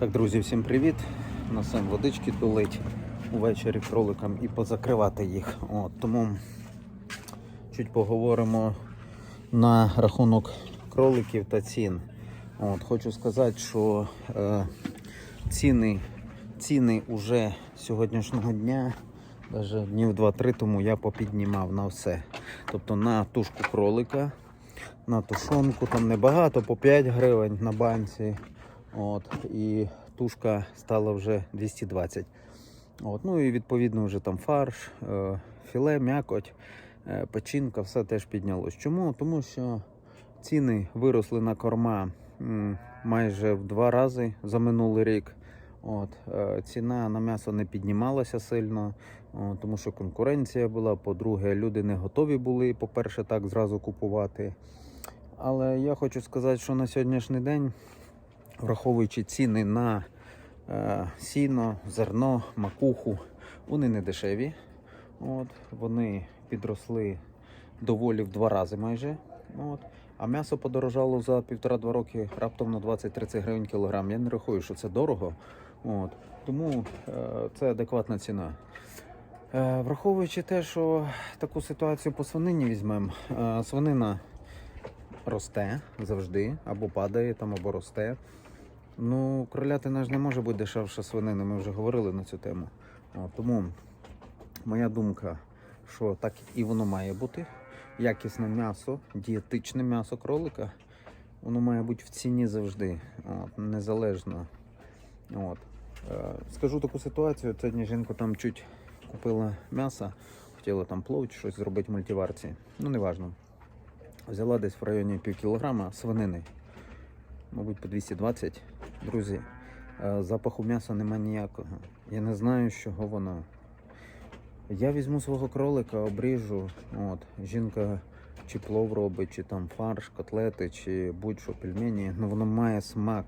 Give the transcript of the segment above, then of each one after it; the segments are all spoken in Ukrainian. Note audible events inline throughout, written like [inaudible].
Так, друзі, всім привіт. Насем водички долить увечері кроликам і позакривати їх. От, тому чуть поговоримо на рахунок кроликів та цін. От, хочу сказати, що е, ціни, ціни уже сьогоднішнього дня, навіть днів 2-3 тому я попіднімав на все. Тобто на тушку кролика, на тушонку там небагато, по 5 гривень на банці. От, і тушка стала вже 220. От, ну і відповідно вже там фарш, е, філе, м'якоть, е, печінка, все теж піднялось. Чому? Тому що ціни виросли на корма майже в два рази за минулий рік. От, е, ціна на м'ясо не піднімалася сильно, тому що конкуренція була. По-друге, люди не готові були, по-перше, так зразу купувати. Але я хочу сказати, що на сьогоднішній день, враховуючи ціни на е, сіно, зерно, макуху, вони не дешеві. От, вони підросли доволі в два рази майже. От. А м'ясо подорожало за півтора-два роки раптом на 20-30 гривень кілограм. Я не рахую, що це дорого. От. Тому е, це адекватна ціна. Е, враховуючи те, що таку ситуацію по свинині візьмемо, е, свинина росте завжди, або падає там, або росте. Ну, кролятина ж не може бути дешевша свинини, ми вже говорили на цю тему. Тому моя думка, що так і воно має бути. Якісне м'ясо, дієтичне м'ясо кролика, воно має бути в ціні завжди, от, незалежно. От. Е, скажу таку ситуацію, сьогодні жінка там чуть купила м'ясо, хотіла там плов щось зробити в мультиварці. Ну, неважно. Взяла десь в районі пів кілограма свинини, мабуть, по 220. Друзі, е, запаху м'яса нема ніякого. Я не знаю, з чого воно. Я візьму свого кролика, обріжу. От, жінка чи плов робить, чи там фарш, котлети, чи будь-що пельмені. Ну воно має смак.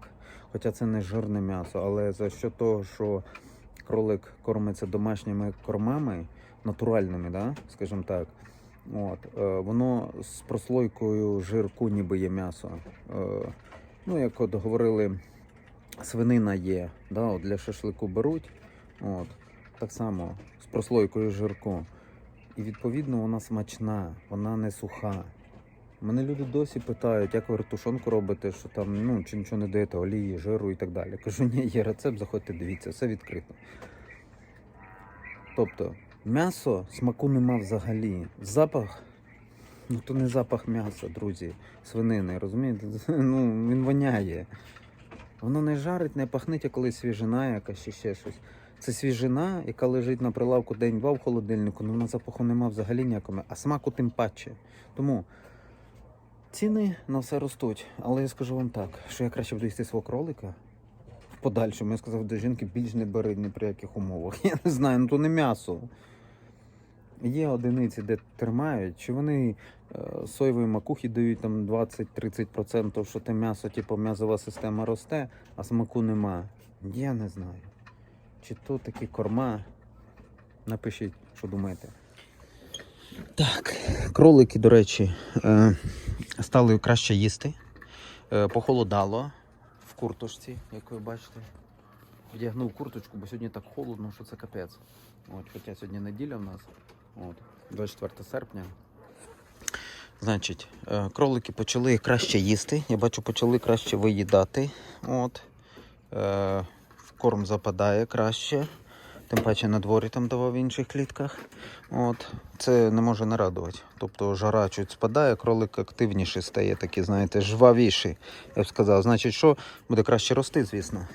Хоча це не жирне м'ясо, але за що того, що кролик кормиться домашніми кормами, натуральними, да? скажімо так. От, е, воно з прослойкою жирку ніби є м'ясо. Ну, як от говорили, свинина є, да, от для шашлику беруть. От, так само з прослойкою жирку. І відповідно вона смачна, вона не суха. Мене люди досі питають, як ви тушонку робите, що там ну, чи нічого не даєте, олії, жиру і так далі. Кажу, ні, є рецепт, заходьте, дивіться, все відкрито. Тобто, м'ясо смаку нема взагалі. Запах, ну то не запах м'яса, друзі, свинини, розумієте? [laughs] Ну, він воняє. Воно не жарить, не пахнить, а коли свіжина якась чи ще щось. Це свіжина, яка лежить на прилавку день-два в холодильнику, ну на запаху нема взагалі ніякого, а смаку тим паче. Тому ціни на все ростуть. Але я скажу вам так, що я краще буду їсти свого кролика в подальшому. Я сказав до жінки, більш не бери ні при яких умовах. [laughs] Я не знаю, ну то не м'ясо. Є одиниці, де тримають, чи вони е, соєвої макухи дають там 20-30%, що те м'ясо, типу м'язова система росте, а смаку нема. Я не знаю. Чи то такі корма. Напишіть, що думаєте. Так, кролики, до речі, е, стали краще їсти. Е, похолодало в курточці, як ви бачите. Вдягнув курточку, бо сьогодні так холодно, що це капець. От, хоча сьогодні неділя в нас. От, 24 серпня. Значить, е, кролики почали краще їсти. Я бачу, почали краще виїдати. От. Е, корм западає краще. Тим паче на дворі там давав в інших клітках. От. Це не може не радувати. Тобто жара чуть спадає, кролик активніший стає, такий, знаєте, жвавіший, я б сказав. Значить, що буде краще рости, звісно.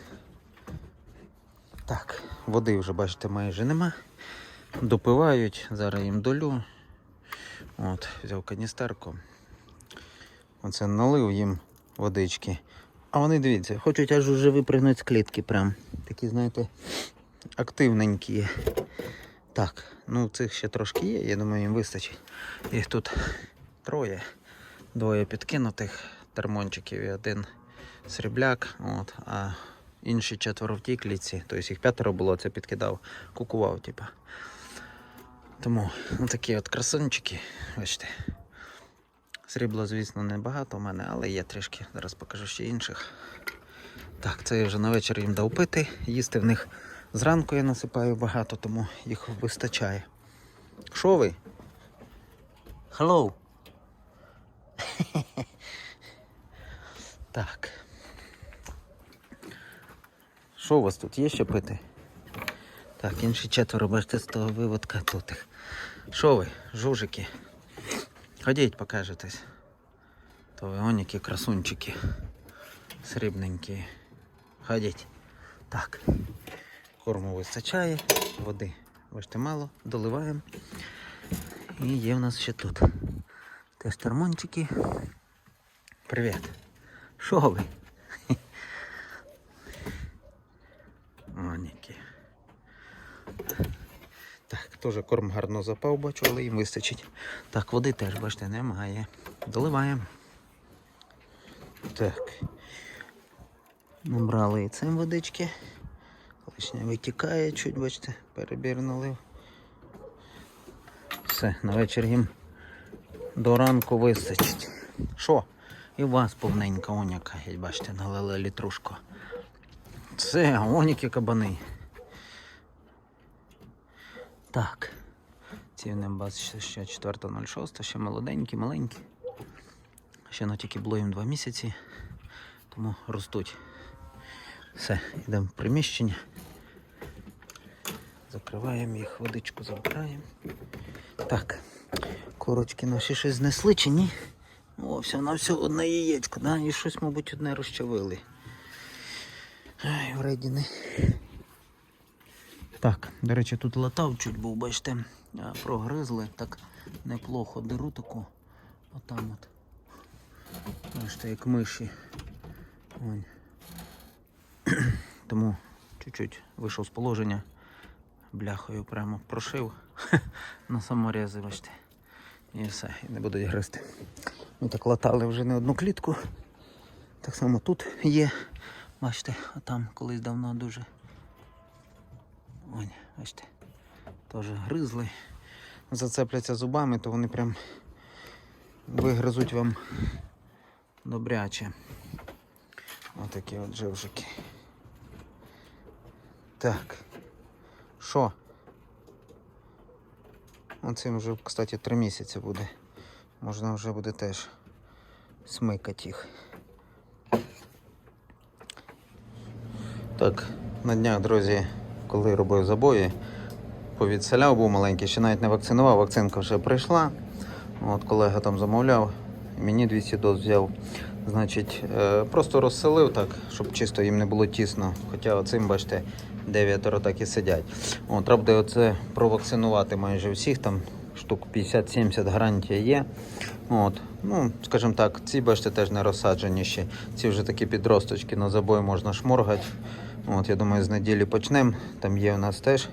Так, води вже, бачите, майже нема. Допивають, зараз їм долю. От, взяв каністерку. Оце налив їм водички. А вони, дивіться, хочуть аж уже випригнути з клітки прям. Такі, знаєте, активненькі. Так, ну цих ще трошки є, я думаю, їм вистачить. Їх тут троє. Двоє підкинутих термончиків і один срібляк. От, а інші четверо в тій клітці. Тобто їх п'ятеро було, це підкидав, кукував, типа. Тому такі от красунчики, бачите. Срібла, звісно, небагато у мене, але є трішки. Зараз покажу ще інших. Так, це я вже на вечір їм дав пити. Їсти в них зранку я насипаю багато, тому їх вистачає. Що ви? Hello. так. Що у вас тут є ще пити? Так, інші четверо, бачите, з того виводка тут. їх. Що ви, жужики? Ходіть, покажетесь. То ви он які красунчики. Срібненькі. Ходіть. Так. Корму вистачає, води, бачите, мало, доливаємо. І є в нас ще тут. Теж термончики. Привіт. Що ви? О, які. Так, теж корм гарно запав, бачу, але їм вистачить. Так, води теж, бачите, немає. Доливаємо. Так. Набрали і цим водички. Лишня витікає, чуть, бачите, перебір налив. Все, на вечір їм до ранку вистачить. Що? І у вас повненька оняка, бачите, налили літрушку. Це оніки кабани. Так. Ці не ще 4.06, ще молоденькі, маленькі. Ще на тільки було їм 2 місяці, тому ростуть. Все, йдемо в приміщення. Закриваємо їх, водичку забираємо. Так, курочки наші щось знесли чи ні? О, все на все одне яєчко, да? і щось, мабуть, одне розчавили. Ай, вредіни. Так, до речі, тут латав чуть був, бачите, прогризли, так неплохо диру таку. Отам от. Бачите, як миші. Ой. [clears throat] Тому чуть-чуть вийшов з положення. Бляхою прямо прошив [laughs] на саморези, бачите. І все, і не будуть гризти. Ми так латали вже не одну клітку. Так само тут є. Бачите, а там колись давно дуже. Ой, бачите. Теж гризли. Зацепляться зубами, то вони прям вигризуть вам добряче. Отакі от живжики. Так. Що? Оцим вже, кстати, три місяці буде. Можна вже буде теж смикати їх. Так, на днях, друзі, коли робив забої, повідселяв, був маленький, ще навіть не вакцинував, вакцинка вже прийшла. От колега там замовляв, мені 200 доз взяв. Значить, е, просто розселив так, щоб чисто їм не було тісно. Хоча оцим, бачите, дев'ятеро так і сидять. От, треба буде оце провакцинувати майже всіх, там штук 50-70 гарантія є. От, ну, скажімо так, ці, бачите, теж не розсаджені ще. Ці вже такі підросточки на забой можна шморгати. От, я думаю, з неділі почнемо. Там є у нас теж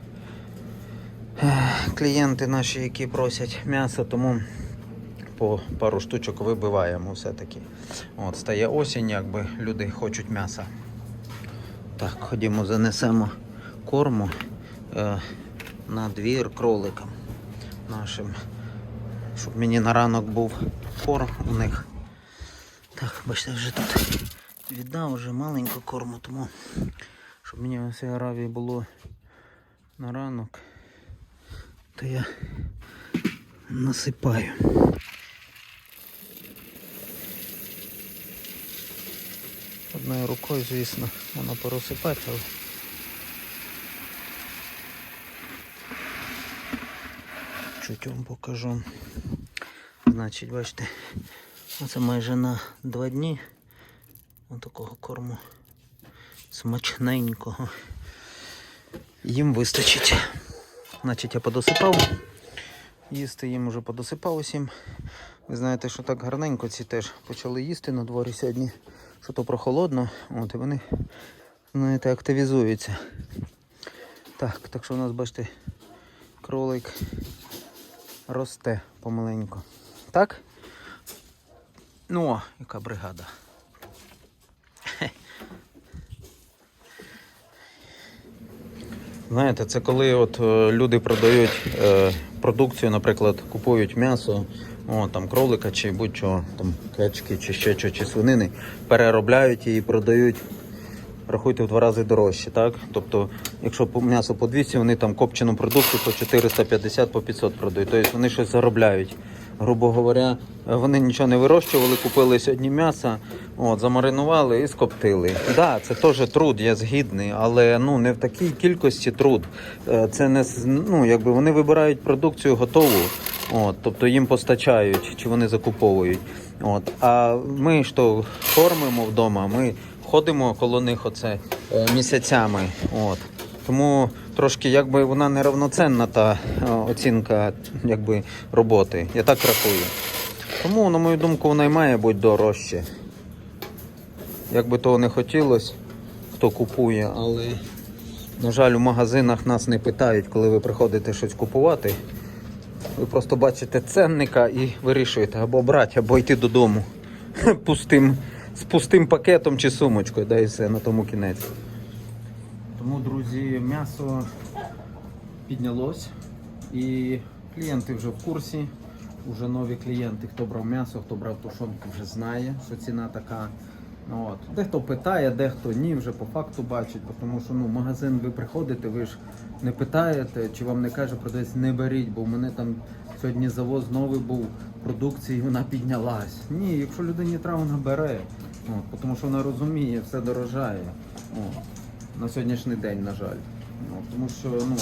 е, клієнти наші, які просять м'ясо, тому по пару штучок вибиваємо все-таки. От, стає осінь, якби люди хочуть м'яса. Так, ходімо, занесемо корму е, на двір кроликам нашим. Щоб мені на ранок був корм у них. Так, бачите, вже тут віддав вже маленько корму, тому щоб мені в цій аравії було на ранок, то я насипаю. Одною рукою, звісно, воно порозсипати, але чуть вам покажу. Значить, бачите, оце майже на два дні отакого корму смачненького. Їм вистачить. Значить, я подосипав. Їсти їм вже подосипав усім. Ви знаєте, що так гарненько ці теж почали їсти на дворі сьогодні, що то прохолодно, от і вони, знаєте, активізуються. Так, так що у нас, бачите, кролик росте помаленьку. Так? Ну, о, яка бригада. Знаєте, це коли от е, люди продають е, продукцію, наприклад, купують м'ясо, о, там кролика чи будь-що, там качки чи ще що, чи свинини, переробляють її, продають рахуйте в два рази дорожче, так? Тобто, якщо м'ясо по 200, вони там копчену продукцію по 450, по 500 продають. Тобто вони щось заробляють. Грубо говоря, вони нічого не вирощували, купили сьогодні м'ясо, от, замаринували і скоптили. Так, да, це теж труд, я згідний, але ну, не в такій кількості труд. Е, Це не ну, якби вони вибирають продукцію готову, от, тобто їм постачають чи вони закуповують. От. А ми що кормимо вдома, ми ходимо коло них оце е, місяцями. От. Тому трошки якби вона неравноценна та е, оцінка якби, роботи. Я так рахую. Тому, на мою думку, вона й має бути дорожче. Як би того не хотілося, хто купує, але, на жаль, у магазинах нас не питають, коли ви приходите щось купувати. Ви просто бачите ценника і вирішуєте або брати, або йти додому [laughs] пустим, з пустим пакетом чи сумочкою, да і все на тому кінець. Тому, друзі, м'ясо піднялось і клієнти вже в курсі. Уже нові клієнти, хто брав м'ясо, хто брав тушонку, вже знає, що ціна така. Ну, От. Дехто питає, дехто ні, вже по факту бачить, тому що ну, магазин ви приходите, ви ж не питаєте, чи вам не каже продавець, не беріть, бо в мене там сьогодні завоз новий був продукції, вона піднялась. Ні, якщо людині треба, вона бере. От, тому що вона розуміє, все дорожає. От. На сьогоднішній день, на жаль. От, тому що ну,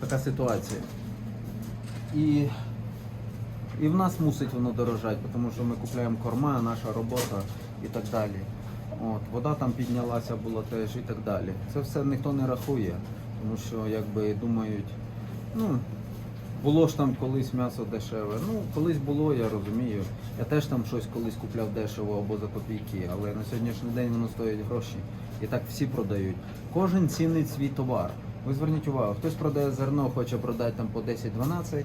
така ситуація. І і в нас мусить воно дорожати, тому що ми купуємо корма, наша робота і так далі. От, вода там піднялася була теж і так далі. Це все ніхто не рахує, тому що якби думають, ну, було ж там колись м'ясо дешеве. Ну, колись було, я розумію. Я теж там щось колись купляв дешево або за копійки, але на сьогоднішній день воно стоїть гроші. І так всі продають. Кожен цінить свій товар. Ви зверніть увагу, хтось продає зерно, хоче продати там по 10-12,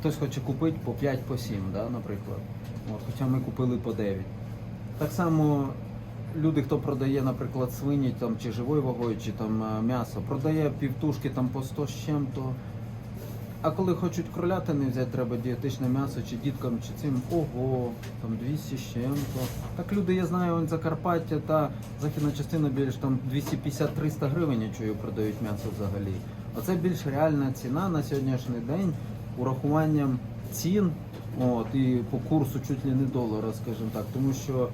хтось хоче купити по 5 по 7, да, наприклад. От, хоча ми купили по 9. Так само люди, хто продає, наприклад, свині там, чи живою вагою, чи там е, м'ясо, продає півтушки там по 100 з чим-то. А коли хочуть кролятини взяти, треба дієтичне м'ясо, чи діткам, чи цим, ого, там 200 з чим-то. Так люди, я знаю, он Закарпаття та західна частина більш там 250-300 гривень, я чую, продають м'ясо взагалі. Оце більш реальна ціна на сьогоднішній день урахуванням цін, от, і по курсу чуть ли не долара, скажімо так. Тому що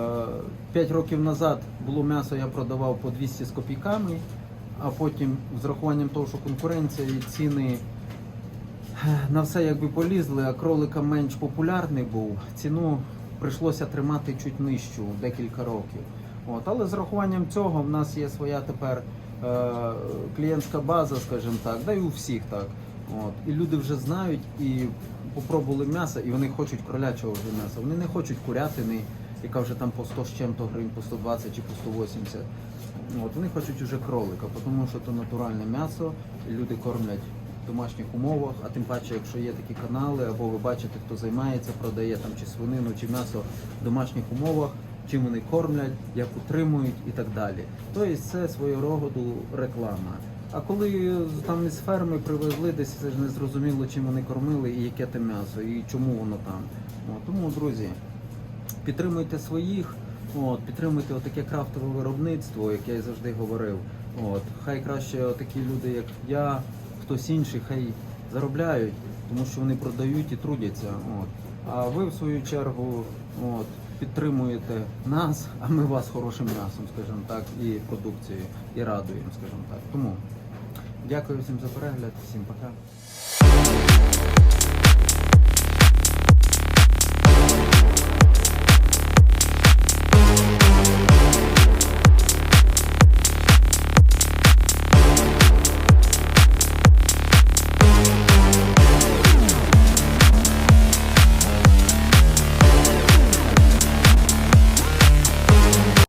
е, 5 років назад було м'ясо, я продавав по 200 з копійками, а потім з рахуванням того, що конкуренція і ціни на все якби полізли, а кролика менш популярний був, ціну прийшлося тримати чуть нижчу декілька років. От, але з рахуванням цього в нас є своя тепер е, клієнтська база, скажімо так, да і у всіх так. От, і люди вже знають і попробували м'ясо, і вони хочуть кролячого вже м'яса. Вони не хочуть курятини, яка вже там по 100 з чим-то гривень, по 120 чи по 180. От, вони хочуть уже кролика, тому що це натуральне м'ясо, і люди кормлять домашніх умовах, а тим паче, якщо є такі канали, або ви бачите, хто займається, продає там чи свинину, чи м'ясо в домашніх умовах, чим вони кормлять, як утримують і так далі. Тобто це свого роду реклама. А коли там із ферми привезли, десь це ж не зрозуміло, чим вони кормили і яке те м'ясо, і чому воно там. От, тому, друзі, підтримуйте своїх, от, підтримуйте отаке крафтове виробництво, яке я завжди говорив. От, хай краще такі люди, як я, хтось інший, хай заробляють, тому що вони продають і трудяться. От. А ви, в свою чергу, от, підтримуєте нас, а ми вас хорошим м'ясом, скажімо так, і продукцією, і радуємо, скажімо так. Тому дякую всім за перегляд, всім пока.